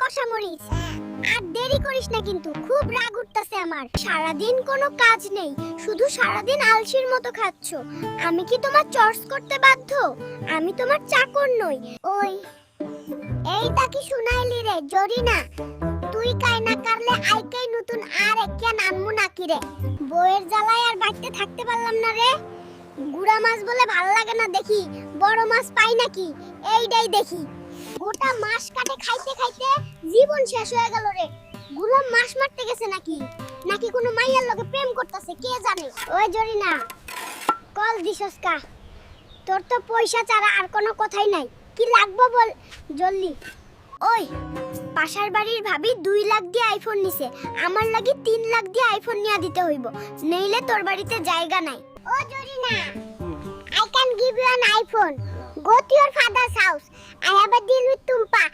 কাঁচা মরিচ। আর দেরি করিস না কিন্তু, খুব রাগ উঠতাছে আমার। সারাদিন কোনো কাজ নেই, শুধু সারাদিন আলসির মতো খাচ্ছ। আমি কি তোমার চর্চ করতে বাধ্য? আমি তোমার চাকর নই। ওই, এইটা কি শুনাইলি রে জরি না তুই কাই না কারলে আইকাই নতুন আর একিয়া নানমু নাকি রে? বইয়ের জ্বালায় আর বাড়তে থাকতে পারলাম না রে। গুড়া মাছ বলে ভালো লাগে না দেখি, বড় মাছ পাই নাকি? এইটাই দেখি। গোটা মাছ কাটে খাইতে খাইতে জীবন শেষ হয়ে গেল রে। গুলাম মাস মারতে গেছে নাকি? নাকি কোনো মাইয়ার লগে প্রেম করতেছে কে জানে? ওই জরিনা কল দিছস কা? তোর তো পয়সা ছাড়া আর কোনো কথাই নাই। কি লাগবো বল জলদি। ওই পাশার বাড়ির ভাবি দুই লাখ দিয়ে আইফোন নিছে। আমার লাগি তিন লাখ দিয়ে আইফোন নিয়ে দিতে হইব। নইলে তোর বাড়িতে জায়গা নাই। ও Zarina I can give you an iPhone Go to your father's house. I have a deal with Tumpa.